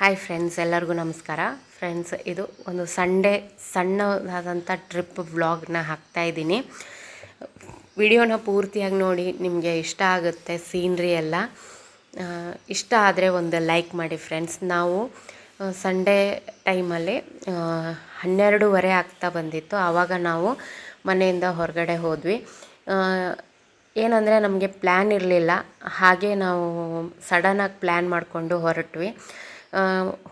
Hi friends ಎಲ್ಲರಿಗೂ ನಮಸ್ಕಾರ. Friends ಇದು ಒಂದು ಸಂಡೇ ಸಣ್ಣದಾದಂಥ ಟ್ರಿಪ್ ವ್ಲಾಗ್ನ ಹಾಕ್ತಾ ಇದ್ದೀನಿ. ವಿಡಿಯೋನ ಪೂರ್ತಿಯಾಗಿ ನೋಡಿ, ನಿಮಗೆ ಇಷ್ಟ ಆಗುತ್ತೆ ಸೀನ್ರಿ ಎಲ್ಲ. ಇಷ್ಟ ಆದರೆ ಒಂದು ಲೈಕ್ ಮಾಡಿ ಫ್ರೆಂಡ್ಸ್ ನಾವು ಸಂಡೇ ಟೈಮಲ್ಲಿ ಹನ್ನೆರಡೂವರೆ ಆಗ್ತಾ ಬಂದಿತ್ತು. ಆವಾಗ ನಾವು ಮನೆಯಿಂದ ಹೊರಗಡೆ ಹೋದ್ವಿ. ಏನಂದರೆ ನಮಗೆ ಪ್ಲ್ಯಾನ್ ಇರಲಿಲ್ಲ. ಹಾಗೆ ನಾವು ಸಡನ್ನಾಗಿ ಪ್ಲ್ಯಾನ್ ಮಾಡಿಕೊಂಡು ಹೊರಟ್ವಿ.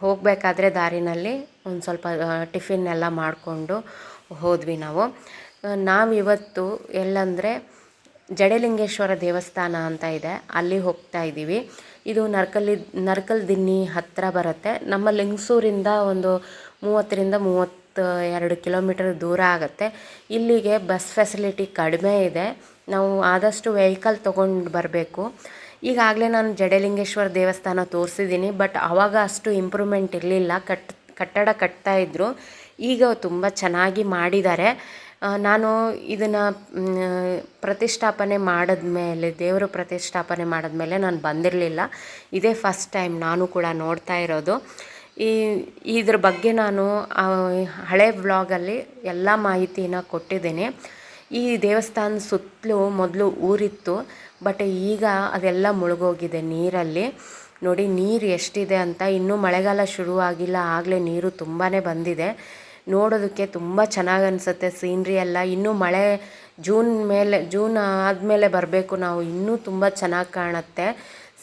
ಹೋಗಬೇಕಾದ್ರೆ ದಾರಿನಲ್ಲಿ ಒಂದು ಸ್ವಲ್ಪ ಟಿಫಿನ್ ಎಲ್ಲ ಮಾಡಿಕೊಂಡು ಹೋದ್ವಿ ನಾವು. ನಾವಿವತ್ತು ಎಲ್ಲಂದರೆ ಜಡಲಿಂಗೇಶ್ವರ ದೇವಸ್ಥಾನ ಅಂತ ಇದೆ, ಅಲ್ಲಿ ಹೋಗ್ತಾ ಇದ್ದೀವಿ ಇದು ನರ್ಕಲ್ಲಿ, ನರ್ಕಲ್ ದಿನ್ನಿ ಹತ್ತಿರ ಬರುತ್ತೆ. ನಮ್ಮ ಲಿಂಗಸೂರಿಂದ ಒಂದು ಮೂವತ್ತರಿಂದ ಮೂವತ್ತ ಎರಡು ಕಿಲೋಮೀಟರ್ ದೂರ ಆಗುತ್ತೆ. ಇಲ್ಲಿಗೆ ಬಸ್ ಫೆಸಿಲಿಟಿ ಕಡಿಮೆ ಇದೆ. ನಾವು ಆದಷ್ಟು ವೆಹಿಕಲ್ ತೊಗೊಂಡು ಬರಬೇಕು. ಈಗಾಗಲೇ ನಾನು ಜಡಲಿಂಗೇಶ್ವರ ದೇವಸ್ಥಾನ ತೋರಿಸಿದ್ದೀನಿ ಬಟ್ ಆವಾಗ ಅಷ್ಟು ಇಂಪ್ರೂವ್ಮೆಂಟ್ ಇರಲಿಲ್ಲ. ಕಟ್, ಕಟ್ಟಡ ಕಟ್ತಾ ಇದ್ದರು ಈಗ ತುಂಬ ಚೆನ್ನಾಗಿ ಮಾಡಿದ್ದಾರೆ. ನಾನು ಇದನ್ನು ಪ್ರತಿಷ್ಠಾಪನೆ ಮಾಡಿದ್ಮೇಲೆ, ದೇವರು ಪ್ರತಿಷ್ಠಾಪನೆ ಮಾಡಿದ್ಮೇಲೆ ನಾನು ಬಂದಿರಲಿಲ್ಲ. ಇದೇ ಫಸ್ಟ್ ಟೈಮ್ ನಾನು ಕೂಡ ನೋಡ್ತಾ ಇರೋದು. ಈ, ಇದ್ರ ಬಗ್ಗೆ ನಾನು ಹಳೆ ವ್ಲಾಗಲ್ಲಿ ಎಲ್ಲ ಮಾಹಿತಿನ ಕೊಟ್ಟಿದ್ದೀನಿ. ಈ ದೇವಸ್ಥಾನ ಸುತ್ತಲೂ ಮೊದಲು ಊರಿತ್ತು, ಬಟ್ ಈಗ ಅದೆಲ್ಲ ಮುಳುಗೋಗಿದೆ ನೀರಲ್ಲಿ. ನೋಡಿ, ನೀರು ಎಷ್ಟಿದೆ ಅಂತ ಇನ್ನೂ ಮಳೆಗಾಲ ಶುರುವಾಗಿಲ್ಲ, ಆಗಲೇ ನೀರು ತುಂಬಾ ಬಂದಿದೆ. ನೋಡೋದಕ್ಕೆ ತುಂಬ ಚೆನ್ನಾಗಿ ಅನಿಸುತ್ತೆ ಸೀನ್ರಿ ಎಲ್ಲ. ಇನ್ನೂ ಮಳೆ ಜೂನ್ ಮೇಲೆ, ಜೂನ್ ಆದಮೇಲೆ ಬರಬೇಕು ನಾವು, ಇನ್ನೂ ತುಂಬ ಚೆನ್ನಾಗಿ ಕಾಣುತ್ತೆ.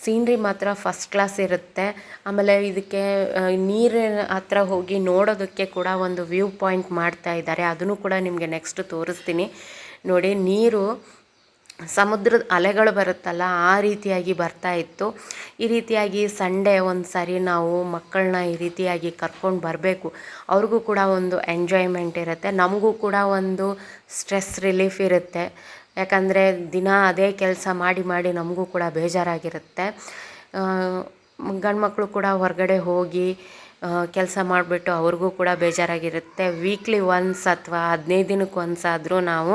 ಸೀನ್ರಿ ಮಾತ್ರ ಫಸ್ಟ್ ಕ್ಲಾಸ್ ಇರುತ್ತೆ. ಆಮೇಲೆ ಇದಕ್ಕೆ ನೀರಿನ ಹತ್ರ ಹೋಗಿ ನೋಡೋದಕ್ಕೆ ಕೂಡ ಒಂದು ವ್ಯೂ ಪಾಯಿಂಟ್ ಮಾಡ್ತಾ ಇದ್ದಾರೆ ಅದನ್ನು ಕೂಡ ನಿಮಗೆ ನೆಕ್ಸ್ಟ್ ತೋರಿಸ್ತೀನಿ. ನೋಡಿ, ನೀರು ಸಮುದ್ರದ ಅಲೆಗಳು ಬರುತ್ತಲ್ಲ, ಆ ರೀತಿಯಾಗಿ ಬರ್ತಾ ಇತ್ತು. ಈ ರೀತಿಯಾಗಿ ಸಂಡೇ ಒಂದು ಸಾರಿ ನಾವು ಮಕ್ಕಳನ್ನ ಈ ರೀತಿಯಾಗಿ ಕರ್ಕೊಂಡು ಬರಬೇಕು. ಅವ್ರಿಗೂ ಕೂಡ ಒಂದು ಎಂಜಾಯ್ಮೆಂಟ್ ಇರುತ್ತೆ. ನಮಗೂ ಕೂಡ ಒಂದು ಸ್ಟ್ರೆಸ್ ರಿಲೀಫ್ ಇರುತ್ತೆ. ಯಾಕಂದರೆ ದಿನ ಅದೇ ಕೆಲಸ ಮಾಡಿ ಮಾಡಿ ನಮಗೂ ಕೂಡ ಬೇಜಾರಾಗಿರುತ್ತೆ. ಗಂಡು ಮಕ್ಕಳು ಕೂಡ ಹೊರಗಡೆ ಹೋಗಿ ಕೆಲಸ ಮಾಡಿಬಿಟ್ಟು ಅವ್ರಿಗೂ ಕೂಡ ಬೇಜಾರಾಗಿರುತ್ತೆ. ವೀಕ್ಲಿ ಒನ್ಸ್ ಅಥವಾ ಹದಿನೈದು ದಿನಕ್ಕೆ ಒನ್ಸ್ ಆದರೂ ನಾವು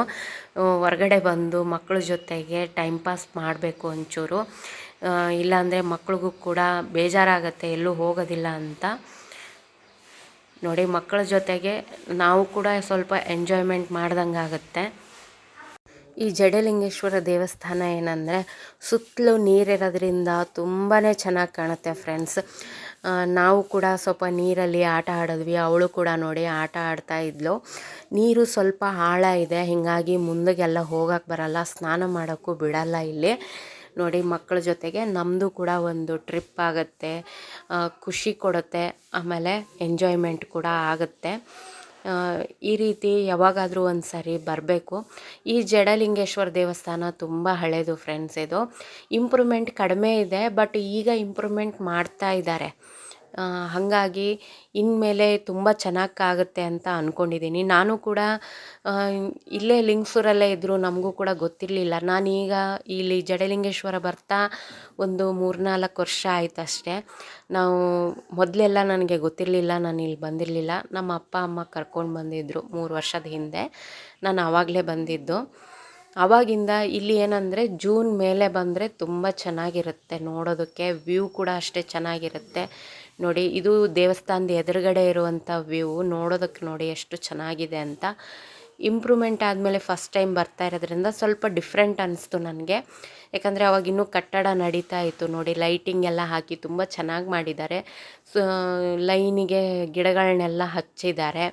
ಹೊರಗಡೆ ಬಂದು ಮಕ್ಕಳ ಜೊತೆಗೆ ಟೈಮ್ ಪಾಸ್ ಮಾಡಬೇಕು ಒಂಚೂರು. ಇಲ್ಲಾಂದರೆ ಮಕ್ಳಿಗೂ ಕೂಡ ಬೇಜಾರಾಗತ್ತೆ, ಎಲ್ಲೂ ಹೋಗೋದಿಲ್ಲ ಅಂತ. ನೋಡಿ ಮಕ್ಕಳ ಜೊತೆಗೆ ನಾವು ಕೂಡ ಸ್ವಲ್ಪ ಎಂಜಾಯ್ಮೆಂಟ್ ಮಾಡ್ದಂಗೆ ಆಗುತ್ತೆ ಈ ಜಡಲಿಂಗೇಶ್ವರ ದೇವಸ್ಥಾನ ಏನಂದರೆ ಸುತ್ತಲೂ ನೀರಿರೋದ್ರಿಂದ ತುಂಬಾ ಚೆನ್ನಾಗಿ ಕಾಣುತ್ತೆ ಫ್ರೆಂಡ್ಸ್. ನಾವು ಕೂಡ ಸ್ವಲ್ಪ ನೀರಲ್ಲಿ ಆಟ ಆಡಿದ್ವಿ, ಅವಳು ಕೂಡ ನೋಡಿ ಆಟ ಆಡ್ತಾ ಇದ್ಲು. ನೀರು ಸ್ವಲ್ಪ ಆಳ ಇದೆ ಹೀಗಾಗಿ ಮುಂದಕ್ಕೆಲ್ಲ ಹೋಗಕ್ಕೆ ಬರಲ್ಲ, ಸ್ನಾನ ಮಾಡೋಕ್ಕೂ ಬಿಡಲ್ಲ ಇಲ್ಲಿ. ನೋಡಿ ಮಕ್ಕಳ ಜೊತೆಗೆ ನಮ್ಮದು ಕೂಡ ಒಂದು ಟ್ರಿಪ್ ಆಗುತ್ತೆ ಖುಷಿ ಕೊಡುತ್ತೆ, ಆಮೇಲೆ ಎಂಜಾಯ್ಮೆಂಟ್ ಕೂಡ ಆಗುತ್ತೆ. ಈ ರೀತಿ ಯಾವಾಗಾದರೂ ಒಂದು ಸಾರಿ ಬರಬೇಕು. ಈ ಜಡಲಿಂಗೇಶ್ವರ ದೇವಸ್ಥಾನ ತುಂಬ ಹಳೆಯದು ಫ್ರೆಂಡ್ಸ್ ಇದು. ಇಂಪ್ರೂವ್ಮೆಂಟ್ ಕಡಿಮೆ ಇದೆ ಬಟ್ ಈಗ ಇಂಪ್ರೂವ್ಮೆಂಟ್ ಮಾಡ್ತಾ ಇದ್ದಾರೆ. ಹಾಗಾಗಿ ಇನ್ಮೇಲೆ ತುಂಬ ಚೆನ್ನಾಗಿ ಆಗುತ್ತೆ ಅಂತ ಅಂದ್ಕೊಂಡಿದ್ದೀನಿ ನಾನು ಕೂಡ ಇಲ್ಲೇ ಲಿಂಗಸೂರಲ್ಲೇ ಇದ್ದರು ನಮಗೂ ಕೂಡ ಗೊತ್ತಿರಲಿಲ್ಲ. ನಾನೀಗ ಇಲ್ಲಿ ಜಡಲಿಂಗೇಶ್ವರ ಬರ್ತಾ ಒಂದು ಮೂರ್ನಾಲ್ಕು ವರ್ಷ ಆಯ್ತು ಅಷ್ಟೇ ನಾವು ಮೊದಲೆಲ್ಲ ನನಗೆ ಗೊತ್ತಿರಲಿಲ್ಲ, ನಾನು ಇಲ್ಲಿ ಬಂದಿರಲಿಲ್ಲ. ನಮ್ಮ ಅಪ್ಪ, ಅಮ್ಮ ಕರ್ಕೊಂಡು ಬಂದಿದ್ದರು ಮೂರು ವರ್ಷದ ಹಿಂದೆ. ನಾನು ಆವಾಗಲೇ ಬಂದಿದ್ದು. ಆವಾಗಿಂದ ಇಲ್ಲಿ ಏನಂದರೆ ಜೂನ್ ಮೇಲೆ ಬಂದರೆ ತುಂಬ ಚೆನ್ನಾಗಿರುತ್ತೆ ನೋಡೋದಕ್ಕೆ, ವ್ಯೂ ಕೂಡ ಅಷ್ಟೇ ಚೆನ್ನಾಗಿರುತ್ತೆ. ನೋಡಿ, ಇದು ದೇವಸ್ಥಾನದ ಎದುರುಗಡೆ ಇರುವಂಥ ವ್ಯೂ. ನೋಡೋದಕ್ಕೆ ನೋಡಿ ಎಷ್ಟು ಚೆನ್ನಾಗಿದೆ ಅಂತ. ಇಂಪ್ರೂವ್ಮೆಂಟ್ ಆದಮೇಲೆ ಫಸ್ಟ್ ಟೈಮ್ ಬರ್ತಾ ಇರೋದ್ರಿಂದ ಸ್ವಲ್ಪ ಡಿಫ್ರೆಂಟ್ ಅನ್ನಿಸ್ತು ನನಗೆ. ಯಾಕಂದರೆ ಅವಾಗ ಇನ್ನೂ ಕಟ್ಟಡ ನಡೀತಾ ಇತ್ತು ನೋಡಿ ಲೈಟಿಂಗ್ ಎಲ್ಲ ಹಾಕಿ ತುಂಬ ಚೆನ್ನಾಗಿ ಮಾಡಿದ್ದಾರೆ. ಸೊ ಲೈನಿಗೆ ಗಿಡಗಳನ್ನೆಲ್ಲ ಹಚ್ಚಿದ್ದಾರೆ.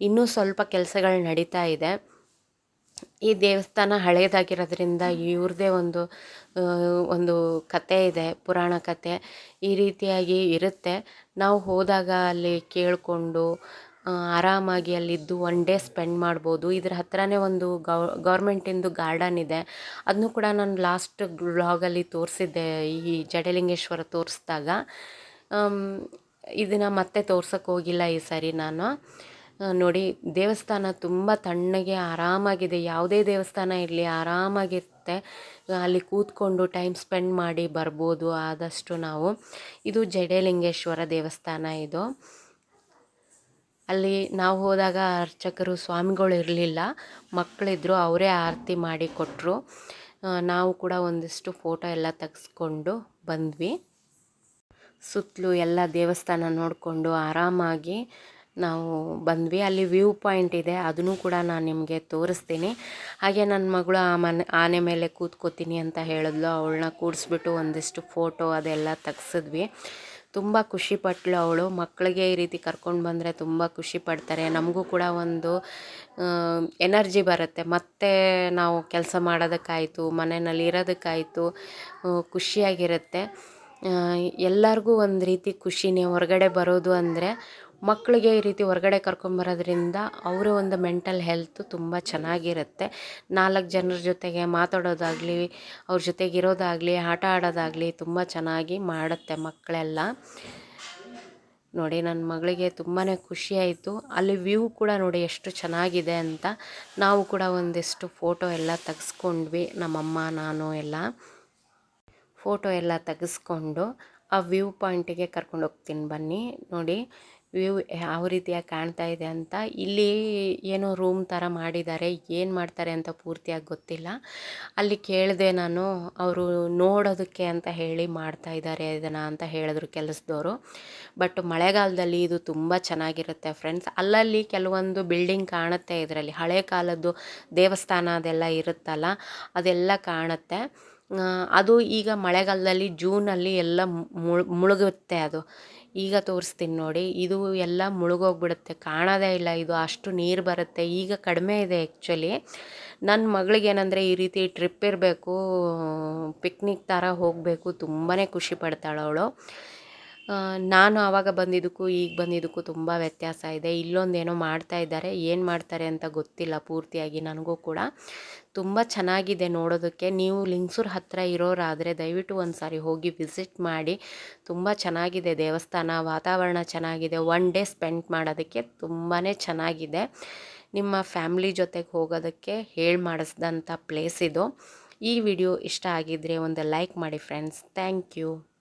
ಇನ್ನೂ ಸ್ವಲ್ಪ ಕೆಲಸಗಳು ನಡೀತಾ ಇದೆ. ಈ ದೇವಸ್ಥಾನ ಹಳೆಯದಾಗಿರೋದ್ರಿಂದ ಇವ್ರದ್ದೇ ಒಂದು ಒಂದು ಕತೆ ಇದೆ, ಪುರಾಣ ಕತೆ. ಈ ರೀತಿಯಾಗಿ ಇರುತ್ತೆ. ನಾವು ಹೋದಾಗ ಅಲ್ಲಿ ಕೇಳಿಕೊಂಡು ಆರಾಮಾಗಿ ಅಲ್ಲಿದ್ದು ಒನ್ ಡೇ ಸ್ಪೆಂಡ್ ಮಾಡ್ಬೋದು. ಇದ್ರ ಹತ್ರನೇ ಒಂದು ಗೌ, ಗೌರ್ಮೆಂಟಿಂದು ಗಾರ್ಡನ್ ಇದೆ. ಅದನ್ನು ಕೂಡ ನಾನು ಲಾಸ್ಟ್ ಬ್ಲಾಗಲ್ಲಿ ತೋರಿಸಿದ್ದೆ, ಈ ಜಡಲಿಂಗೇಶ್ವರ ತೋರಿಸಿದಾಗ. ಇದನ್ನು ಮತ್ತೆ ತೋರ್ಸೋಕ್ಕೆ ಹೋಗಿಲ್ಲ ಈ ಸಾರಿ ನಾನು. ನೋಡಿ, ದೇವಸ್ಥಾನ ತುಂಬ ತಣ್ಣಗೆ ಆರಾಮಾಗಿದೆ. ಯಾವುದೇ ದೇವಸ್ಥಾನ ಇರಲಿ ಆರಾಮಾಗಿರುತ್ತೆ. ಅಲ್ಲಿ ಕೂತ್ಕೊಂಡು ಟೈಮ್ ಸ್ಪೆಂಡ್ ಮಾಡಿ ಬರ್ಬೋದು ಆದಷ್ಟು ನಾವು. ಇದು ಜಡೇಲಿಂಗೇಶ್ವರ ದೇವಸ್ಥಾನ ಇದು. ಅಲ್ಲಿ ನಾವು ಹೋದಾಗ ಅರ್ಚಕರು ಸ್ವಾಮಿಗಳು ಇರಲಿಲ್ಲ. ಮಕ್ಕಳಿದ್ರು ಅವರೇ ಆರತಿ ಮಾಡಿ ಕೊಟ್ಟರು ನಾವು ಕೂಡ ಒಂದಿಷ್ಟು ಫೋಟೋ ಎಲ್ಲ ತೆಗೆಸ್ಕೊಂಡು ಬಂದ್ವಿ. ಸುತ್ತಲೂ ಎಲ್ಲ ದೇವಸ್ಥಾನ ನೋಡಿಕೊಂಡು ಆರಾಮಾಗಿ ನಾವು ಬಂದ್ವಿ. ಅಲ್ಲಿ ವ್ಯೂ ಪಾಯಿಂಟ್ ಇದೆ. ಅದನ್ನು ಕೂಡ ನಾನು ನಿಮಗೆ ತೋರಿಸ್ತೀನಿ. ಹಾಗೆ ನನ್ನ ಮಗಳು ಆ ಮನೆ, ಆನೆ ಮೇಲೆ ಕೂತ್ಕೋತೀನಿ ಅಂತ ಹೇಳಿದ್ಲು. ಅವಳನ್ನ ಕೂಡಿಸ್ಬಿಟ್ಟು ಒಂದಿಷ್ಟು ಫೋಟೋ ಅದೆಲ್ಲ ತೆಗ್ಸಿದ್ವಿ. ತುಂಬ ಖುಷಿ ಪಟ್ಲು ಅವಳು. ಮಕ್ಕಳಿಗೆ ಈ ರೀತಿ ಕರ್ಕೊಂಡು ಬಂದರೆ ತುಂಬ ಖುಷಿ ಪಡ್ತಾರೆ. ನಮಗೂ ಕೂಡ ಒಂದು ಎನರ್ಜಿ ಬರುತ್ತೆ. ಮತ್ತೆ ನಾವು ಕೆಲಸ ಮಾಡೋದಕ್ಕಾಯಿತು, ಮನೆಯಲ್ಲಿ ಇರೋದಕ್ಕಾಯಿತು ಖುಷಿಯಾಗಿರುತ್ತೆ. ಎಲ್ಲರಿಗೂ ಒಂದು ರೀತಿ ಖುಷಿನೇ. ಹೊರಗಡೆ ಬರೋದು ಅಂದರೆ ಮಕ್ಕಳಿಗೆ ಈ ರೀತಿ ಹೊರಗಡೆ ಕರ್ಕೊಂಬರೋದ್ರಿಂದ ಅವರ ಒಂದು ಮೆಂಟಲ್ ಹೆಲ್ತ್ ತುಂಬ ಚೆನ್ನಾಗಿರುತ್ತೆ. ನಾಲ್ಕು ಜನರ ಜೊತೆಗೆ ಮಾತಾಡೋದಾಗಲಿ, ಅವ್ರ ಜೊತೆಗೆ ಇರೋದಾಗಲಿ, ಆಟ ಆಡೋದಾಗಲಿ ತುಂಬ ಚೆನ್ನಾಗಿ ಮಾಡುತ್ತೆ ಮಕ್ಕಳೆಲ್ಲ. ನೋಡಿ ನನ್ನ ಮಗಳಿಗೆ ತುಂಬಾ ಖುಷಿಯಾಯಿತು ಅಲ್ಲಿ ವ್ಯೂ ಕೂಡ ನೋಡಿ ಎಷ್ಟು ಚೆನ್ನಾಗಿದೆ ಅಂತ. ನಾವು ಕೂಡ ಒಂದಿಷ್ಟು ಫೋಟೋ ಎಲ್ಲ ತೆಗೆಸ್ಕೊಂಡ್ವಿ, ನಮ್ಮಮ್ಮ, ನಾನು ಎಲ್ಲ. ಫೋಟೋ ಎಲ್ಲ ತೆಗೆಸ್ಕೊಂಡು ಆ ವ್ಯೂ ಪಾಯಿಂಟಿಗೆ ಕರ್ಕೊಂಡು ಹೋಗ್ತೀನಿ ಬನ್ನಿ. ನೋಡಿ ವ್ಯೂ ಯಾವ ರೀತಿಯಾಗಿ ಕಾಣ್ತಾ ಇದೆ ಅಂತ ಇಲ್ಲಿ ಏನೋ ರೂಮ್ ಥರ ಮಾಡಿದ್ದಾರೆ, ಏನು ಮಾಡ್ತಾರೆ ಅಂತ ಪೂರ್ತಿಯಾಗಿ ಗೊತ್ತಿಲ್ಲ. ಅಲ್ಲಿ ಕೇಳಿದೆ ನಾನು, ಅವರು ನೋಡೋದಕ್ಕೆ ಅಂತ ಹೇಳಿ ಮಾಡ್ತಾ ಇದ್ದಾರೆ ಇದನ್ನು ಅಂತ ಹೇಳಿದ್ರು ಕೆಲಸದವರು. ಬಟ್ ಮಳೆಗಾಲದಲ್ಲಿ ಇದು ತುಂಬ ಚೆನ್ನಾಗಿರುತ್ತೆ ಫ್ರೆಂಡ್ಸ್. ಅಲ್ಲಲ್ಲಿ ಕೆಲವೊಂದು ಬಿಲ್ಡಿಂಗ್ ಕಾಣುತ್ತೆ ಇದರಲ್ಲಿ. ಹಳೆ ಕಾಲದ್ದು ದೇವಸ್ಥಾನ ಅದೆಲ್ಲ ಇರುತ್ತಲ್ಲ, ಅದೆಲ್ಲ ಕಾಣುತ್ತೆ. ಅದು ಈಗ ಮಳೆಗಾಲದಲ್ಲಿ ಜೂನಲ್ಲಿ ಎಲ್ಲ ಮುಳ್ ಮುಳುಗುತ್ತೆ ಅದು. ಈಗ ತೋರಿಸ್ತೀನಿ ನೋಡಿ. ಇದು ಎಲ್ಲ ಮುಳುಗೋಗ್ಬಿಡುತ್ತೆ. ಕಾಣೋದೇ ಇಲ್ಲ ಇದು. ಅಷ್ಟು ನೀರು ಬರುತ್ತೆ. ಈಗ ಕಡಿಮೆ ಇದೆ ಆ್ಯಕ್ಚುಲಿ ನನ್ನ ಮಗಳಿಗೆ ಏನಂದರೆ ಈ ರೀತಿ ಟ್ರಿಪ್ ಇರಬೇಕು ಪಿಕ್ನಿಕ್ ಥರ ಹೋಗಬೇಕು. ತುಂಬಾ ಖುಷಿ ಪಡ್ತಾಳೆ ಅವಳು. ನಾನು ಆವಾಗ ಬಂದಿದ್ದಕ್ಕೂ ಈಗ ಬಂದಿದ್ದಕ್ಕೂ ತುಂಬ ವ್ಯತ್ಯಾಸ ಇದೆ. ಇಲ್ಲೊಂದೇನೋ ಮಾಡ್ತಾ ಇದ್ದಾರೆ. ಏನು ಮಾಡ್ತಾರೆ ಅಂತ ಗೊತ್ತಿಲ್ಲ ಪೂರ್ತಿಯಾಗಿ ನನಗೂ ಕೂಡ. ತುಂಬ ಚೆನ್ನಾಗಿದೆ ನೋಡೋದಕ್ಕೆ. ನೀವು ಲಿಂಗ್ಸೂರು ಹತ್ತಿರ ಇರೋರಾದರೆ ದಯವಿಟ್ಟು ಒಂದು ಸಾರಿ ಹೋಗಿ ವಿಸಿಟ್ ಮಾಡಿ. ತುಂಬ ಚೆನ್ನಾಗಿದೆ ದೇವಸ್ಥಾನ, ವಾತಾವರಣ ಚೆನ್ನಾಗಿದೆ. ಒನ್ ಡೇ ಸ್ಪೆಂಡ್ ಮಾಡೋದಕ್ಕೆ ತುಂಬಾ ಚೆನ್ನಾಗಿದೆ. ನಿಮ್ಮ ಫ್ಯಾಮ್ಲಿ ಜೊತೆಗೆ ಹೋಗೋದಕ್ಕೆ ಹೇಳಿ ಮಾಡಿಸ್ದಂಥ ಪ್ಲೇಸ್ ಇದು. ಈ ವಿಡಿಯೋ ಇಷ್ಟ ಆಗಿದ್ದರೆ ಒಂದು ಲೈಕ್ ಮಾಡಿ ಫ್ರೆಂಡ್ಸ್. Thank you.